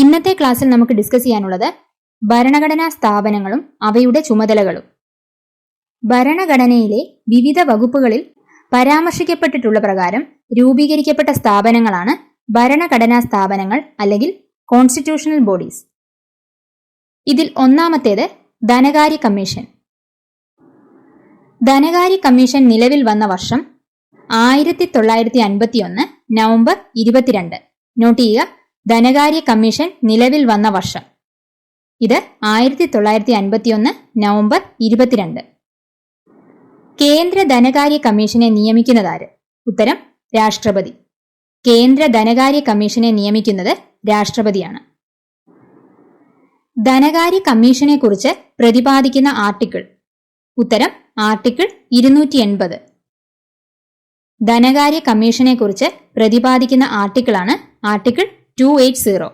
ഇന്നത്തെ ക്ലാസ്സിൽ നമുക്ക് ഡിസ്കസ് ചെയ്യാനുള്ളത് ഭരണഘടനാ സ്ഥാപനങ്ങളും അവയുടെ ചുമതലകളും. ഭരണഘടനയിലെ വിവിധ വകുപ്പുകളിൽ പരാമർശിക്കപ്പെട്ടിട്ടുള്ള പ്രകാരം രൂപീകരിക്കപ്പെട്ട സ്ഥാപനങ്ങളാണ് ഭരണഘടനാ സ്ഥാപനങ്ങൾ അല്ലെങ്കിൽ കോൺസ്റ്റിറ്റ്യൂഷണൽ ബോഡീസ് ഇതിൽ ഒന്നാമത്തേത് ധനകാര്യ കമ്മീഷൻ. ധനകാര്യ കമ്മീഷൻ നിലവിൽ വന്ന വർഷം ആയിരത്തി തൊള്ളായിരത്തി അൻപത്തി ഒന്ന് നവംബർ ഇരുപത്തിരണ്ട്. നോട്ട് ചെയ്യുക ധനകാര്യ കമ്മീഷൻ നിലവിൽ വന്ന വർഷം. ഇത് ആയിരത്തി തൊള്ളായിരത്തി അൻപത്തി ഒന്ന് നവംബർ ഇരുപത്തിരണ്ട്. കേന്ദ്ര ധനകാര്യ കമ്മീഷനെ നിയമിക്കുന്നതാര്? ഉത്തരം രാഷ്ട്രപതി. കേന്ദ്ര ധനകാര്യ കമ്മീഷനെ നിയമിക്കുന്നത് രാഷ്ട്രപതിയാണ്. ധനകാര്യ കമ്മീഷനെ കുറിച്ച് പ്രതിപാദിക്കുന്ന ആർട്ടിക്കിൾ. ഉത്തരം ആർട്ടിക്കിൾ ഇരുന്നൂറ്റി എൺപത് ധനകാര്യ കമ്മീഷനെ കുറിച്ച് പ്രതിപാദിക്കുന്ന ആർട്ടിക്കിളാണ് ആർട്ടിക്കിൾ ടു എയ്റ്റ് സീറോ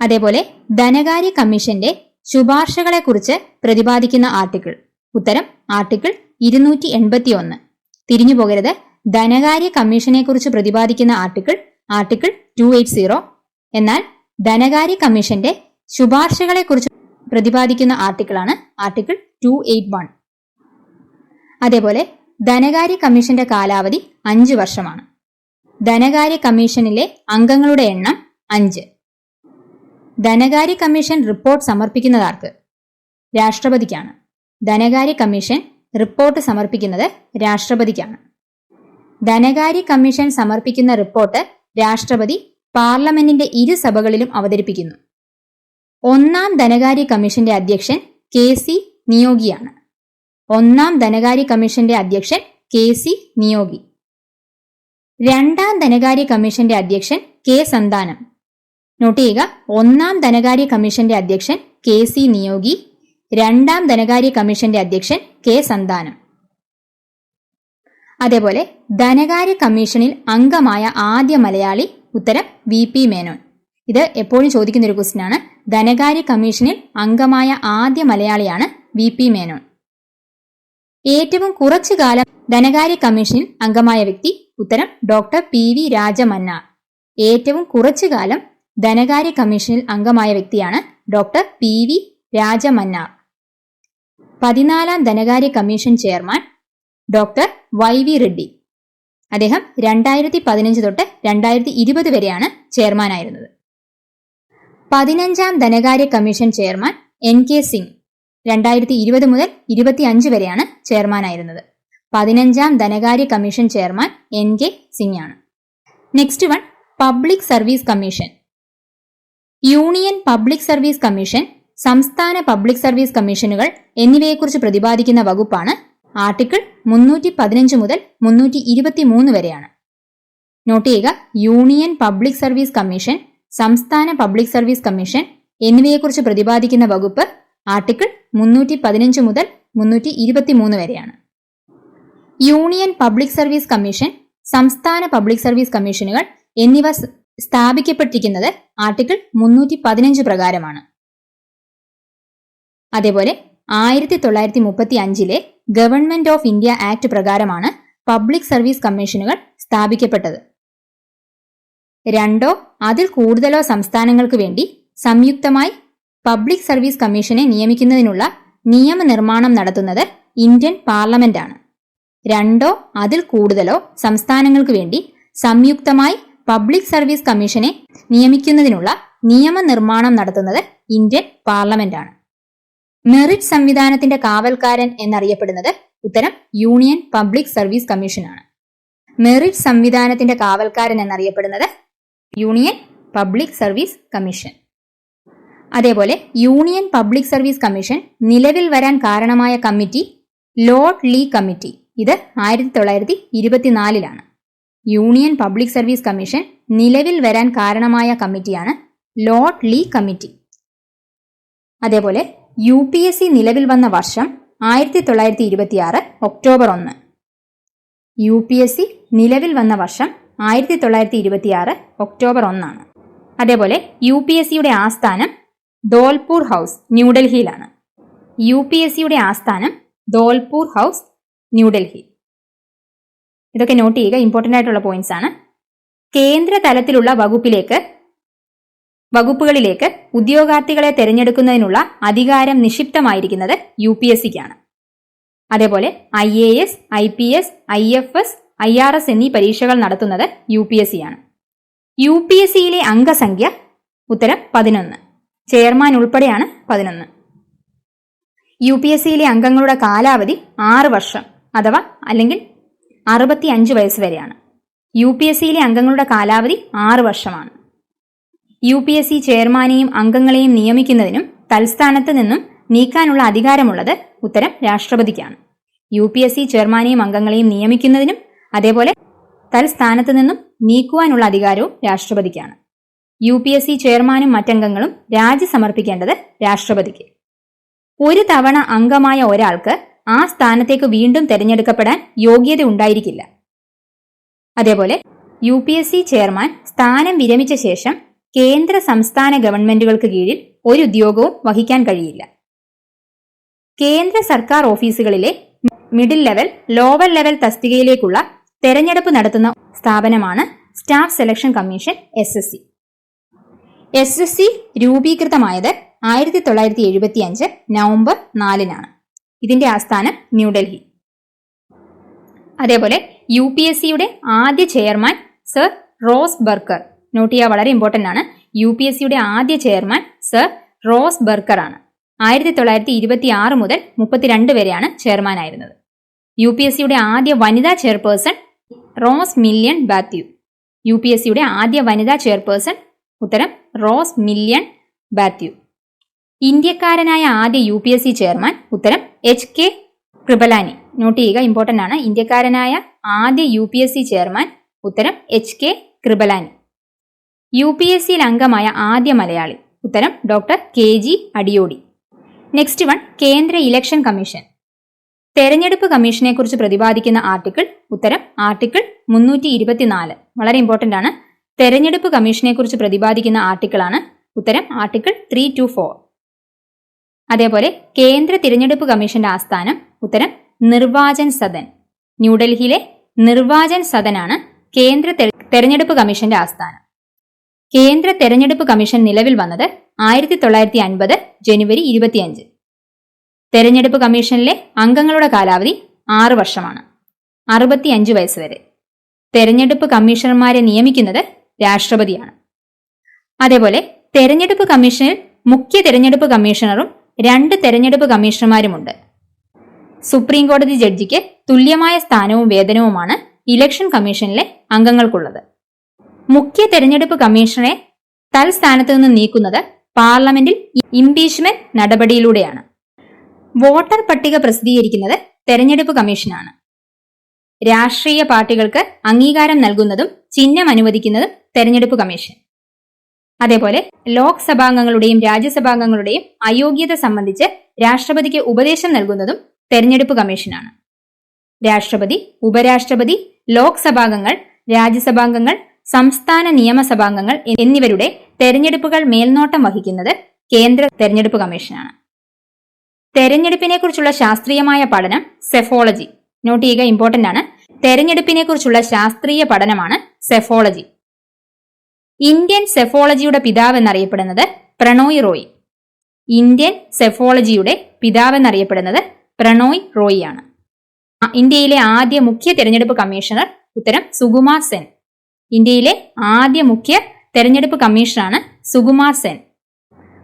അതേപോലെ ധനകാര്യ കമ്മീഷന്റെ ശുപാർശകളെ കുറിച്ച് പ്രതിപാദിക്കുന്ന ആർട്ടിക്കിൾ. ഉത്തരം ആർട്ടിക്കിൾ ഇരുന്നൂറ്റി എൺപത്തി ഒന്ന് തിരിഞ്ഞു പോകരുത്. ധനകാര്യ കമ്മീഷനെ കുറിച്ച് പ്രതിപാദിക്കുന്ന article article two eight zero എന്നാൽ ധനകാര്യ കമ്മീഷന്റെ ശുപാർശകളെ കുറിച്ച് പ്രതിപാദിക്കുന്ന ആർട്ടിക്കിളാണ് ആർട്ടിക്കിൾ ടു എയ്റ്റ് വൺ അതേപോലെ ധനകാര്യ കമ്മീഷന്റെ കാലാവധി അഞ്ച് വർഷമാണ്. ധനകാര്യ കമ്മീഷനിലെ അംഗങ്ങളുടെ എണ്ണം അഞ്ച്. ധനകാര്യ കമ്മീഷൻ റിപ്പോർട്ട് സമർപ്പിക്കുന്നതാർക്ക്? രാഷ്ട്രപതിക്കാണ്. ധനകാര്യ കമ്മീഷൻ റിപ്പോർട്ട് സമർപ്പിക്കുന്നത് രാഷ്ട്രപതിക്കാണ്. ധനകാര്യ കമ്മീഷൻ സമർപ്പിക്കുന്ന റിപ്പോർട്ട് രാഷ്ട്രപതി പാർലമെന്റിന്റെ ഇരു സഭകളിലും അവതരിപ്പിക്കുന്നു. ഒന്നാം ധനകാര്യ കമ്മീഷന്റെ അധ്യക്ഷൻ കെ സി നിയോഗിയാണ്. ഒന്നാം ധനകാര്യ കമ്മീഷന്റെ അധ്യക്ഷൻ കെ സി നിയോഗി. രണ്ടാം ധനകാര്യ കമ്മീഷന്റെ അധ്യക്ഷൻ കെ സന്താനം. നോട്ട് ചെയ്യുക ഒന്നാം ധനകാര്യ കമ്മീഷന്റെ അധ്യക്ഷൻ കെ സി നിയോഗി രണ്ടാം ധനകാര്യ കമ്മീഷന്റെ അധ്യക്ഷൻ കെ സന്താനം. അതേപോലെ ധനകാര്യ കമ്മീഷനിൽ അംഗമായ ആദ്യ മലയാളി ഉത്തരം വി പി മേനോൻ. ഇത് എപ്പോഴും ചോദിക്കുന്ന ഒരു ക്വസ്റ്റ്യൻ ആണ് ധനകാര്യ കമ്മീഷനിൽ അംഗമായ ആദ്യ മലയാളിയാണ് വി പി മേനോൻ. ഏറ്റവും കുറച്ചു കാലം ധനകാര്യ കമ്മീഷനിൽ അംഗമായ വ്യക്തി ഉത്തരം ഡോക്ടർ പി വി രാജമന്ന. ഏറ്റവും കുറച്ചു കാലം ധനകാര്യ കമ്മീഷനിൽ അംഗമായ വ്യക്തിയാണ് ഡോക്ടർ പി വി രാജമന്ന. പതിനാലാം ധനകാര്യ commission chairman doctor Y V Reddy. അദ്ദേഹം രണ്ടായിരത്തി പതിനഞ്ച് തൊട്ട് രണ്ടായിരത്തി ഇരുപത് വരെയാണ് ചെയർമാനായിരുന്നത് പതിനഞ്ചാം ധനകാര്യ commission chairman N K Singh രണ്ടായിരത്തി ഇരുപത് മുതൽ ഇരുപത്തി അഞ്ച് വരെയാണ് ചെയർമാനായിരുന്നത് പതിനഞ്ചാം ധനകാര്യ commission chairman N K Singh ആണ് next one public service commission union public service commission സംസ്ഥാന പബ്ലിക് സർവീസ് കമ്മീഷനുകൾ എന്നിവയെക്കുറിച്ച് പ്രതിപാദിക്കുന്ന വകുപ്പാണ് ആർട്ടിക്കിൾ മുന്നൂറ്റി പതിനഞ്ച് മുതൽ മുന്നൂറ്റി ഇരുപത്തി മൂന്ന് വരെയാണ്. നോട്ട് ചെയ്യുക യൂണിയൻ പബ്ലിക് സർവീസ് കമ്മീഷൻ സംസ്ഥാന പബ്ലിക് സർവീസ് കമ്മീഷൻ എന്നിവയെക്കുറിച്ച് പ്രതിപാദിക്കുന്ന വകുപ്പ് ആർട്ടിക്കിൾ മുന്നൂറ്റി പതിനഞ്ച് മുതൽ മുന്നൂറ്റി ഇരുപത്തി മൂന്ന് വരെയാണ്. യൂണിയൻ പബ്ലിക് സർവീസ് കമ്മീഷൻ സംസ്ഥാന പബ്ലിക് സർവീസ് കമ്മീഷനുകൾ എന്നിവ സ്ഥാപിക്കപ്പെട്ടിരിക്കുന്നത് ആർട്ടിക്കിൾ മുന്നൂറ്റി പതിനഞ്ച് പ്രകാരമാണ്. അതേപോലെ ആയിരത്തി തൊള്ളായിരത്തി മുപ്പത്തി അഞ്ചിലെ ഗവൺമെന്റ് ഓഫ് ഇന്ത്യ ആക്ട് പ്രകാരമാണ് പബ്ലിക് സർവീസ് കമ്മീഷനുകൾ സ്ഥാപിക്കപ്പെട്ടത്. രണ്ടോ അതിൽ കൂടുതലോ സംസ്ഥാനങ്ങൾക്ക് വേണ്ടി സംയുക്തമായി പബ്ലിക് സർവീസ് കമ്മീഷനെ നിയമിക്കുന്നതിനുള്ള നിയമനിർമ്മാണം നടത്തുന്നത് ഇന്ത്യൻ പാർലമെന്റാണ്. രണ്ടോ അതിൽ കൂടുതലോ സംസ്ഥാനങ്ങൾക്ക് വേണ്ടി സംയുക്തമായി പബ്ലിക് സർവീസ് കമ്മീഷനെ നിയമിക്കുന്നതിനുള്ള നിയമനിർമ്മാണം നടത്തുന്നത് ഇന്ത്യൻ പാർലമെന്റാണ്. മെറിറ്റ് സംവിധാനത്തിന്റെ കാവൽക്കാരൻ എന്നറിയപ്പെടുന്നത് ഉത്തരം യൂണിയൻ പബ്ലിക് സർവീസ് കമ്മീഷനാണ്. മെറിറ്റ് സംവിധാനത്തിന്റെ കാവൽക്കാരൻ എന്നറിയപ്പെടുന്നത് യൂണിയൻ പബ്ലിക് സർവീസ് കമ്മീഷൻ. അതേപോലെ യൂണിയൻ പബ്ലിക് സർവീസ് കമ്മീഷൻ നിലവിൽ വരാൻ കാരണമായ കമ്മിറ്റി ലോർഡ് ലീ കമ്മിറ്റി. ഇത് ആയിരത്തി തൊള്ളായിരത്തി ഇരുപത്തിനാലിലാണ് യൂണിയൻ പബ്ലിക് സർവീസ് കമ്മീഷൻ നിലവിൽ വരാൻ കാരണമായ കമ്മിറ്റിയാണ് ലോർഡ് ലീ കമ്മിറ്റി അതേപോലെ യു പി എസ് സി നിലവിൽ വന്ന വർഷം ആയിരത്തി തൊള്ളായിരത്തി ഇരുപത്തിയാറ് ഒക്ടോബർ ഒന്ന്. യു പി എസ് സി നിലവിൽ വന്ന വർഷം ആയിരത്തി തൊള്ളായിരത്തി ഇരുപത്തിയാറ് ഒക്ടോബർ ഒന്നാണ്. അതേപോലെ യു പി എസ് സിയുടെ ആസ്ഥാനം ധോൽപൂർ ഹൗസ് ന്യൂഡൽഹിയിലാണ് യു പി എസ് സിയുടെ ആസ്ഥാനം ധോൽപൂർ ഹൗസ് ന്യൂഡൽഹി ഇതൊക്കെ നോട്ട് ചെയ്യുക. ഇമ്പോർട്ടന്റ് ആയിട്ടുള്ള പോയിന്റ്സ് ആണ്. കേന്ദ്ര തലത്തിലുള്ള വകുപ്പിലേക്ക് വകുപ്പുകളിലേക്ക് ഉദ്യോഗാർത്ഥികളെ തിരഞ്ഞെടുക്കുന്നതിനുള്ള അധികാരം നിക്ഷിപ്തമായിരിക്കുന്നത് യു പി എസ് സിക്കാണ്. അതേപോലെ I A S I P S I F S I R S എന്നീ പരീക്ഷകൾ നടത്തുന്നത് യു പി എസ് സി ആണ് യു പി എസ് സിയിലെ അംഗസംഖ്യ ഉത്തരം പതിനൊന്ന്. ചെയർമാൻ ഉൾപ്പെടെയാണ് പതിനൊന്ന്. യു പി എസ് സിയിലെ അംഗങ്ങളുടെ കാലാവധി ആറ് വർഷം. അഥവാ അല്ലെങ്കിൽ അറുപത്തി അഞ്ച് വയസ്സ് വരെയാണ്. യു പി എസ് സിയിലെ അംഗങ്ങളുടെ കാലാവധി ആറ് വർഷമാണ്. യു പി എസ് സി ചെയർമാനെയും അംഗങ്ങളെയും നിയമിക്കുന്നതിനും തൽസ്ഥാനത്ത് നിന്നും നീക്കാനുള്ള അധികാരമുള്ളത് ഉത്തരം രാഷ്ട്രപതിക്കാണ്. യു പി എസ് സി ചെയർമാനെയും അംഗങ്ങളെയും നിയമിക്കുന്നതിനും അതേപോലെ തൽസ്ഥാനത്ത് നിന്നും നീക്കുവാനുള്ള അധികാരവും രാഷ്ട്രപതിക്കാണ്. യു പി എസ് സി ചെയർമാനും മറ്റംഗങ്ങളും രാജി സമർപ്പിക്കേണ്ടത് രാഷ്ട്രപതിക്ക്. ഒരു തവണ അംഗമായ ഒരാൾക്ക് ആ സ്ഥാനത്തേക്ക് വീണ്ടും തെരഞ്ഞെടുക്കപ്പെടാൻ യോഗ്യത ഉണ്ടായിരിക്കില്ല. അതേപോലെ U P S C chairman സ്ഥാനം വിരമിച്ച ശേഷം കേന്ദ്ര സംസ്ഥാന ഗവൺമെന്റുകൾക്ക് കീഴിൽ ഒരു ഉദ്യോഗവും വഹിക്കാൻ കഴിയില്ല. കേന്ദ്ര സർക്കാർ ഓഫീസുകളിലെ മിഡിൽ ലെവൽ ലോവർ ലെവൽ തസ്തികയിലേക്കുള്ള തെരഞ്ഞെടുപ്പ് നടത്തുന്ന സ്ഥാപനമാണ് staff selection commission S S C. S S C രൂപീകൃതമായത് ആയിരത്തി തൊള്ളായിരത്തി എഴുപത്തി അഞ്ച് നവംബർ നാലിനാണ്. ഇതിന്റെ ആസ്ഥാനം ന്യൂഡൽഹി അതേപോലെ യു പി എസ് സിയുടെ ആദ്യ chairman sir Ross Barker. Note ചെയ്യുക വളരെ ഇമ്പോർട്ടന്റ് ആണ്. യു പി എസ് സിയുടെ ആദ്യ ചെയർമാൻ സർ റോസ് ബർക്കർ ആണ്. ആയിരത്തി തൊള്ളായിരത്തി ഇരുപത്തി ആറ് മുതൽ മുപ്പത്തിരണ്ട് വരെയാണ് ചെയർമാൻ ആയിരുന്നത്. യു പി എസ് സിയുടെ ആദ്യ വനിതാ chairperson Rose Millian Bathew. U P S സിയുടെ ആദ്യ വനിതാ ചെയർപേഴ്സൺ ഉത്തരം റോസ് മില്യൺ ബാത്യു. ഇന്ത്യക്കാരനായ ആദ്യ U P S C chairman ഉത്തരം എച്ച് കെ കൃപലാനി. നോട്ട് ചെയ്യുക ഇമ്പോർട്ടന്റ് ആണ്. ഇന്ത്യക്കാരനായ ആദ്യ U P S C chairman ഉത്തരം H K Kripalani. U P S സിയിൽ അംഗമായ ആദ്യ മലയാളി ഉത്തരം doctor K G Adiyodi. Next one കേന്ദ്ര ഇലക്ഷൻ കമ്മീഷൻ. തെരഞ്ഞെടുപ്പ് കമ്മീഷനെ കുറിച്ച് പ്രതിപാദിക്കുന്ന ആർട്ടിക്കിൾ ഉത്തരം ആർട്ടിക്കിൾ മുന്നൂറ്റി ഇരുപത്തിനാല് വളരെ ഇമ്പോർട്ടന്റ് ആണ്. തെരഞ്ഞെടുപ്പ് കമ്മീഷനെ കുറിച്ച് പ്രതിപാദിക്കുന്ന ആർട്ടിക്കിളാണ് ഉത്തരം ആർട്ടിക്കിൾ ത്രീ ടു ഫോർ അതേപോലെ കേന്ദ്ര തിരഞ്ഞെടുപ്പ് കമ്മീഷന്റെ ആസ്ഥാനം ഉത്തരം നിർവാചൻ സദൻ. ന്യൂഡൽഹിയിലെ നിർവാചൻ സദനാണ് കേന്ദ്ര തെര- തെരഞ്ഞെടുപ്പ് കമ്മീഷന്റെ ആസ്ഥാനം. കേന്ദ്ര തെരഞ്ഞെടുപ്പ് കമ്മീഷൻ നിലവിൽ വന്നത് ആയിരത്തി തൊള്ളായിരത്തി അൻപത് ജനുവരി ഇരുപത്തിയഞ്ച്. തെരഞ്ഞെടുപ്പ് കമ്മീഷനിലെ അംഗങ്ങളുടെ കാലാവധി ആറ് വർഷമാണ് അറുപത്തിയഞ്ച് വയസ്സ് വരെ. തെരഞ്ഞെടുപ്പ് കമ്മീഷണർമാരെ നിയമിക്കുന്നത് രാഷ്ട്രപതിയാണ്. അതേപോലെ തെരഞ്ഞെടുപ്പ് കമ്മീഷനിൽ മുഖ്യ തെരഞ്ഞെടുപ്പ് കമ്മീഷണറും രണ്ട് തെരഞ്ഞെടുപ്പ് കമ്മീഷണർമാരുമുണ്ട്. സുപ്രീം കോടതി ജഡ്ജിക്ക് തുല്യമായ സ്ഥാനവും വേതനവുമാണ് ഇലക്ഷൻ കമ്മീഷനിലെ അംഗങ്ങൾക്കുള്ളത്. മുഖ്യ തെരഞ്ഞെടുപ്പ് കമ്മീഷണറെ തൽസ്ഥാനത്ത് നിന്ന് നീക്കുന്നത് പാർലമെന്റിൽ ഇംപീച്ച്മെന്റ് നടപടിയിലൂടെയാണ്. വോട്ടർ പട്ടിക പ്രസിദ്ധീകരിക്കുന്നത് തെരഞ്ഞെടുപ്പ് കമ്മീഷനാണ്. രാഷ്ട്രീയ പാർട്ടികൾക്ക് അംഗീകാരം നൽകുന്നതും ചിഹ്നം അനുവദിക്കുന്നതും തെരഞ്ഞെടുപ്പ് കമ്മീഷൻ. അതേപോലെ ലോക്സഭാംഗങ്ങളുടെയും രാജ്യസഭാംഗങ്ങളുടെയും അയോഗ്യത സംബന്ധിച്ച് രാഷ്ട്രപതിക്ക് ഉപദേശം നൽകുന്നതും തെരഞ്ഞെടുപ്പ് കമ്മീഷനാണ്. രാഷ്ട്രപതി ഉപരാഷ്ട്രപതി ലോക്സഭാംഗങ്ങൾ രാജ്യസഭാംഗങ്ങൾ സംസ്ഥാന നിയമസഭാംഗങ്ങൾ എന്നിവരുടെ തെരഞ്ഞെടുപ്പുകൾ മേൽനോട്ടം വഹിക്കുന്നത് കേന്ദ്ര തെരഞ്ഞെടുപ്പ് കമ്മീഷനാണ്. തെരഞ്ഞെടുപ്പിനെ കുറിച്ചുള്ള ശാസ്ത്രീയമായ പഠനം സെഫോളജി. നോട്ട് ചെയ്യുക ഇമ്പോർട്ടന്റ് ആണ്. തെരഞ്ഞെടുപ്പിനെ കുറിച്ചുള്ള ശാസ്ത്രീയ പഠനമാണ് സെഫോളജി. ഇന്ത്യൻ സെഫോളജിയുടെ പിതാവ് എന്നറിയപ്പെടുന്നത് പ്രണോയ് റോയ്. ഇന്ത്യൻ സെഫോളജിയുടെ പിതാവ് എന്നറിയപ്പെടുന്നത് പ്രണോയ് റോയ് ആണ് ഇന്ത്യയിലെ ആദ്യ മുഖ്യ തെരഞ്ഞെടുപ്പ് കമ്മീഷണർ ഉത്തരം സുകുമാർ സെൻ. ഇന്ത്യയിലെ ആദ്യ മുഖ്യ തെരഞ്ഞെടുപ്പ് കമ്മീഷണറാണ് സുകുമാർ സെൻ.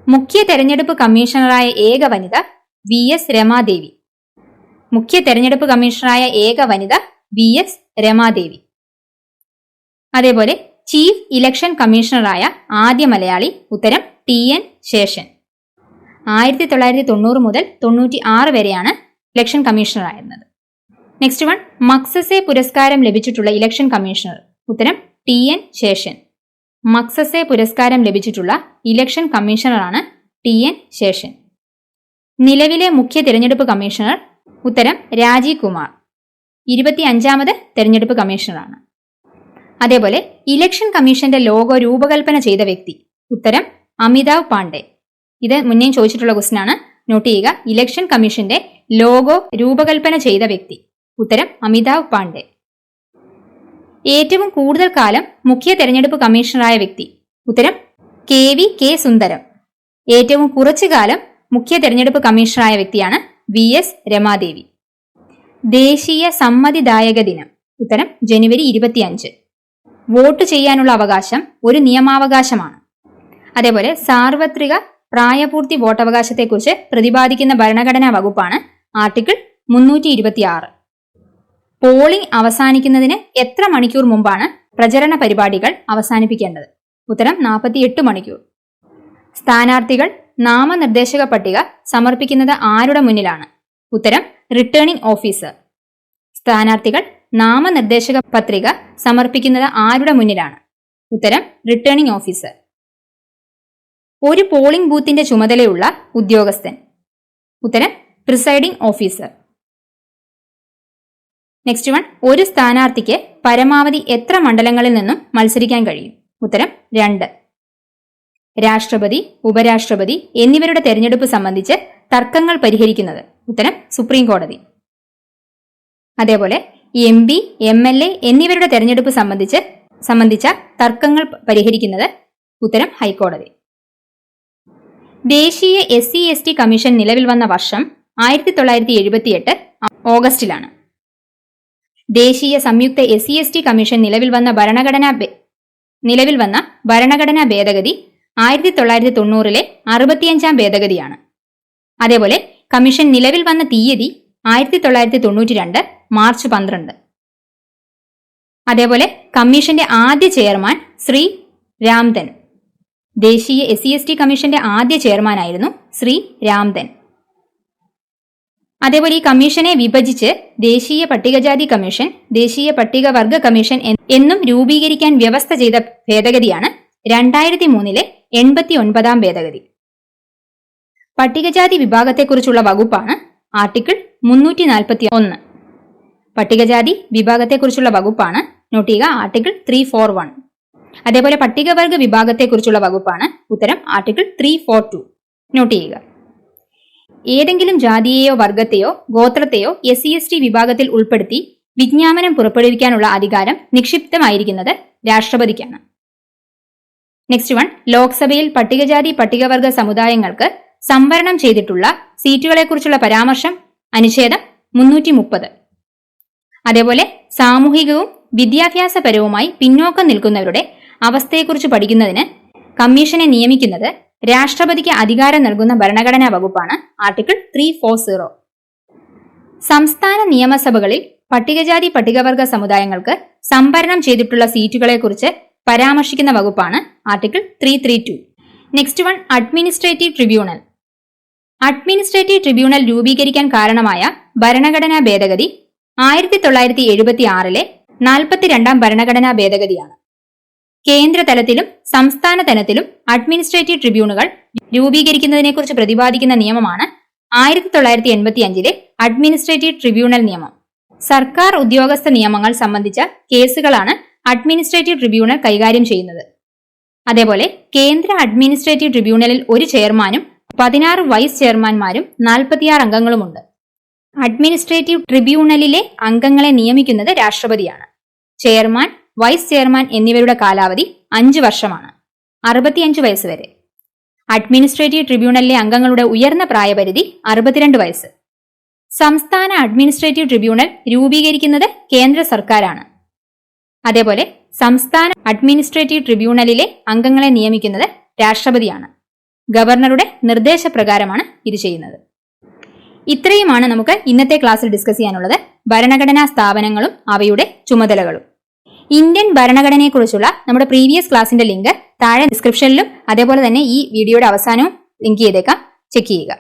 മുഖ്യ തെരഞ്ഞെടുപ്പ് കമ്മീഷണറായ ഏക വനിത വി എസ് രമാദേവി. മുഖ്യ തെരഞ്ഞെടുപ്പ് കമ്മീഷണറായ ഏക വനിത വി എസ് രമാദേവി. അതേപോലെ ചീഫ് ഇലക്ഷൻ കമ്മീഷണറായ ആദ്യ മലയാളി ഉത്തരം ടി എൻ ശേഷൻ. ആയിരത്തി തൊള്ളായിരത്തി തൊണ്ണൂറ് മുതൽ തൊണ്ണൂറ്റി ആറ് വരെയാണ് ഇലക്ഷൻ കമ്മീഷണറായിരുന്നത്. നെക്സ്റ്റ് വൺ മക്സസെ പുരസ്കാരം ലഭിച്ചിട്ടുള്ള ഇലക്ഷൻ കമ്മീഷണർ ഉത്തരം ടി എൻ ശേഷൻ. മക്സസെ പുരസ്കാരം ലഭിച്ചിട്ടുള്ള ഇലക്ഷൻ കമ്മീഷണറാണ് ടി എൻ ശേഷൻ. നിലവിലെ മുഖ്യ തിരഞ്ഞെടുപ്പ് കമ്മീഷണർ ഉത്തരം രാജീവ് കുമാർ. ഇരുപത്തി അഞ്ചാമത് തെരഞ്ഞെടുപ്പ് കമ്മീഷണറാണ്. അതേപോലെ ഇലക്ഷൻ കമ്മീഷന്റെ ലോഗോ രൂപകൽപ്പന ചെയ്ത വ്യക്തി. ഉത്തരം അമിതാവ് പാണ്ഡെ. ഇത് മുന്നേ ചോദിച്ചിട്ടുള്ള ക്വസ്റ്റൻ ആണ്. നോട്ട് ചെയ്യുക ഇലക്ഷൻ കമ്മീഷന്റെ ലോഗോ രൂപകൽപ്പന ചെയ്ത വ്യക്തി. ഉത്തരം അമിതാവ് പാണ്ഡെ. ഏറ്റവും കൂടുതൽ കാലം മുഖ്യ തെരഞ്ഞെടുപ്പ് കമ്മീഷണറായ വ്യക്തി. ഉത്തരം കെ വി കെ സുന്ദരം. ഏറ്റവും കുറച്ചു കാലം മുഖ്യ തെരഞ്ഞെടുപ്പ് കമ്മീഷണറായ വ്യക്തിയാണ് വി എസ് രമാദേവി. ദേശീയ സമ്മതിദായക ദിനം. ഉത്തരം ജനുവരി ഇരുപത്തിയഞ്ച്. വോട്ട് ചെയ്യാനുള്ള അവകാശം ഒരു നിയമാവകാശമാണ്. അതേപോലെ സാർവത്രിക പ്രായപൂർത്തി വോട്ടവകാശത്തെക്കുറിച്ച് പ്രതിപാദിക്കുന്ന ഭരണഘടനാ വകുപ്പാണ് ആർട്ടിക്കിൾ മുന്നൂറ്റി ഇരുപത്തിയാറ് പോളിംഗ് അവസാനിക്കുന്നതിന് എത്ര മണിക്കൂർ മുമ്പാണ് പ്രചരണ പരിപാടികൾ അവസാനിപ്പിക്കേണ്ടത്? ഉത്തരം നാൽപ്പത്തിയെട്ട് മണിക്കൂർ. സ്ഥാനാർത്ഥികൾ നാമനിർദ്ദേശക പട്ടിക സമർപ്പിക്കുന്നത് ആരുടെ മുന്നിലാണ്? ഉത്തരം റിട്ടേണിംഗ് ഓഫീസർ. സ്ഥാനാർത്ഥികൾ നാമനിർദ്ദേശക പത്രിക സമർപ്പിക്കുന്നത് ആരുടെ മുന്നിലാണ്? ഉത്തരം റിട്ടേണിംഗ് ഓഫീസർ ഒരു പോളിംഗ് ബൂത്തിന്റെ ചുമതലയുള്ള ഉദ്യോഗസ്ഥൻ. ഉത്തരം പ്രിസൈഡിംഗ് ഓഫീസർ നെക്സ്റ്റ് വൺ ഒരു സ്ഥാനാർത്ഥിക്ക് പരമാവധി എത്ര മണ്ഡലങ്ങളിൽ നിന്നും മത്സരിക്കാൻ കഴിയും? ഉത്തരം രണ്ട്. രാഷ്ട്രപതി ഉപരാഷ്ട്രപതി എന്നിവരുടെ തെരഞ്ഞെടുപ്പ് സംബന്ധിച്ച് തർക്കങ്ങൾ പരിഹരിക്കുന്നത്. ഉത്തരം സുപ്രീം കോടതി. അതേപോലെ M P M L A എന്നിവരുടെ തെരഞ്ഞെടുപ്പ് സംബന്ധിച്ച് സംബന്ധിച്ച തർക്കങ്ങൾ പരിഹരിക്കുന്നത് ഉത്തരം ഹൈക്കോടതി. ദേശീയ S C S T commission നിലവിൽ വന്ന വർഷം ആയിരത്തി തൊള്ളായിരത്തി എഴുപത്തിയെട്ട് ഓഗസ്റ്റിലാണ്. ദേശീയ സംയുക്ത S C S T commission നിലവിൽ വന്ന ഭരണഘടനാ നിലവിൽ വന്ന ഭരണഘടനാ ഭേദഗതി ആയിരത്തി തൊള്ളായിരത്തി തൊണ്ണൂറിലെ അറുപത്തിയഞ്ചാം ഭേദഗതിയാണ്. അതേപോലെ കമ്മീഷൻ നിലവിൽ വന്ന തീയതി ആയിരത്തി തൊള്ളായിരത്തി തൊണ്ണൂറ്റി രണ്ട് മാർച്ച് പന്ത്രണ്ട്. അതേപോലെ കമ്മീഷന്റെ ആദ്യ ചെയർമാൻ ശ്രീ രാംധൻ. ദേശീയ എസ് സി എസ് ടി കമ്മീഷന്റെ ആദ്യ ചെയർമാനായിരുന്നു ശ്രീ രാംധൻ. അതേപോലെ ഈ കമ്മീഷനെ വിഭജിച്ച് ദേശീയ പട്ടികജാതി കമ്മീഷൻ ദേശീയ പട്ടികവർഗ കമ്മീഷൻ എന്നും രൂപീകരിക്കാൻ വ്യവസ്ഥ ചെയ്ത ഭേദഗതിയാണ് രണ്ടായിരത്തി മൂന്നിലെ എൺപത്തി ഒൻപതാം ഭേദഗതി. പട്ടികജാതി വിഭാഗത്തെക്കുറിച്ചുള്ള വകുപ്പാണ് ആർട്ടിക്കിൾ മുന്നൂറ്റി നാൽപ്പത്തി ഒന്ന് പട്ടികജാതി വിഭാഗത്തെക്കുറിച്ചുള്ള വകുപ്പാണ്. നോട്ട് ചെയ്യുക ആർട്ടിക്കിൾ ത്രീ ഫോർ വൺ അതേപോലെ പട്ടികവർഗ വിഭാഗത്തെക്കുറിച്ചുള്ള വകുപ്പാണ്. ഉത്തരം article three four two note ചെയ്യുക ഏതെങ്കിലും ജാതിയെയോ വർഗത്തെയോ ഗോത്രത്തെയോ എസ് സി എസ് ടി വിഭാഗത്തിൽ ഉൾപ്പെടുത്തി വിജ്ഞാപനം പുറപ്പെടുവിക്കാനുള്ള അധികാരം നിക്ഷിപ്തമായിരിക്കുന്നത് രാഷ്ട്രപതിക്കാണ്. നെക്സ്റ്റ് വൺ ലോക്സഭയിൽ പട്ടികജാതി പട്ടികവർഗ സമുദായങ്ങൾക്ക് സംവരണം ചെയ്തിട്ടുള്ള സീറ്റുകളെക്കുറിച്ചുള്ള പരാമർശം അനുച്ഛേദം മുന്നൂറ്റി മുപ്പത് അതേപോലെ സാമൂഹികവും വിദ്യാഭ്യാസപരവുമായി പിന്നോക്കം നിൽക്കുന്നവരുടെ അവസ്ഥയെക്കുറിച്ച് പഠിക്കുന്നതിന് കമ്മീഷനെ നിയമിക്കുന്നത് രാഷ്ട്രപതിക്ക് അധികാരം നൽകുന്ന ഭരണഘടനാ വകുപ്പാണ് ആർട്ടിക്കിൾ ത്രീ ഫോർ സീറോ. സംസ്ഥാന നിയമസഭകളിൽ പട്ടികജാതി പട്ടികവർഗ സമുദായങ്ങൾക്ക് സംഭരണം ചെയ്തിട്ടുള്ള സീറ്റുകളെക്കുറിച്ച് പരാമർശിക്കുന്ന വകുപ്പാണ് article three three two. Next one administrative tribunal. Administrative tribunal രൂപീകരിക്കാൻ കാരണമായ ഭരണഘടനാ ഭേദഗതി ആയിരത്തി തൊള്ളായിരത്തി എഴുപത്തി ആറിലെ നാൽപ്പത്തിരണ്ടാം ഭരണഘടനാ ഭേദഗതിയാണ്. കേന്ദ്രതലത്തിലും സംസ്ഥാന തലത്തിലും അഡ്മിനിസ്ട്രേറ്റീവ് ട്രിബ്യൂണുകൾ രൂപീകരിക്കുന്നതിനെക്കുറിച്ച് പ്രതിപാദിക്കുന്ന നിയമമാണ് ആയിരത്തി തൊള്ളായിരത്തി എൺപത്തി അഞ്ചിലെ അഡ്മിനിസ്ട്രേറ്റീവ് ട്രിബ്യൂണൽ നിയമം. സർക്കാർ ഉദ്യോഗസ്ഥ നിയമങ്ങൾ സംബന്ധിച്ച കേസുകളാണ് അഡ്മിനിസ്ട്രേറ്റീവ് ട്രിബ്യൂണൽ കൈകാര്യം ചെയ്യുന്നത്. അതേപോലെ കേന്ദ്ര അഡ്മിനിസ്ട്രേറ്റീവ് ട്രിബ്യൂണലിൽ ഒരു ചെയർമാനും പതിനാറ് വൈസ് ചെയർമാൻമാരും നാൽപ്പത്തിയാറ് അംഗങ്ങളുമുണ്ട്. അഡ്മിനിസ്ട്രേറ്റീവ് ട്രിബ്യൂണലിലെ അംഗങ്ങളെ നിയമിക്കുന്നത് രാഷ്ട്രപതിയാണ്. ചെയർമാൻ വൈസ് ചെയർമാൻ എന്നിവരുടെ കാലാവധി അഞ്ച് വർഷമാണ്. അറുപത്തിയഞ്ച് വയസ്സ് വരെ. അഡ്മിനിസ്ട്രേറ്റീവ് ട്രിബ്യൂണലിലെ അംഗങ്ങളുടെ ഉയർന്ന പ്രായപരിധി അറുപത്തിരണ്ട് വയസ്സ്. സംസ്ഥാന അഡ്മിനിസ്ട്രേറ്റീവ് ട്രിബ്യൂണൽ രൂപീകരിക്കുന്നത് കേന്ദ്ര സർക്കാരാണ്. അതേപോലെ സംസ്ഥാന അഡ്മിനിസ്ട്രേറ്റീവ് ട്രിബ്യൂണലിലെ അംഗങ്ങളെ നിയമിക്കുന്നത് രാഷ്ട്രപതിയാണ്. ഗവർണറുടെ നിർദ്ദേശപ്രകാരമാണ് ഇത് ചെയ്യുന്നത്. ഇത്രയുമാണ് നമുക്ക് ഇന്നത്തെ ക്ലാസ്സിൽ ഡിസ്കസ് ചെയ്യാനുള്ളത്. ഭരണഘടനാ സ്ഥാപനങ്ങളും അവയുടെ ചുമതലകളും. ഇന്ത്യൻ ഭരണഘടനയെക്കുറിച്ചുള്ള നമ്മുടെ പ്രീവിയസ് ക്ലാസിന്റെ ലിങ്ക് താഴെ ഡിസ്ക്രിപ്ഷനിലും അതേപോലെ തന്നെ ഈ വീഡിയോയുടെ അവസാനവും ലിങ്ക് ചെയ്തേക്കാം. ചെക്ക് ചെയ്യുക.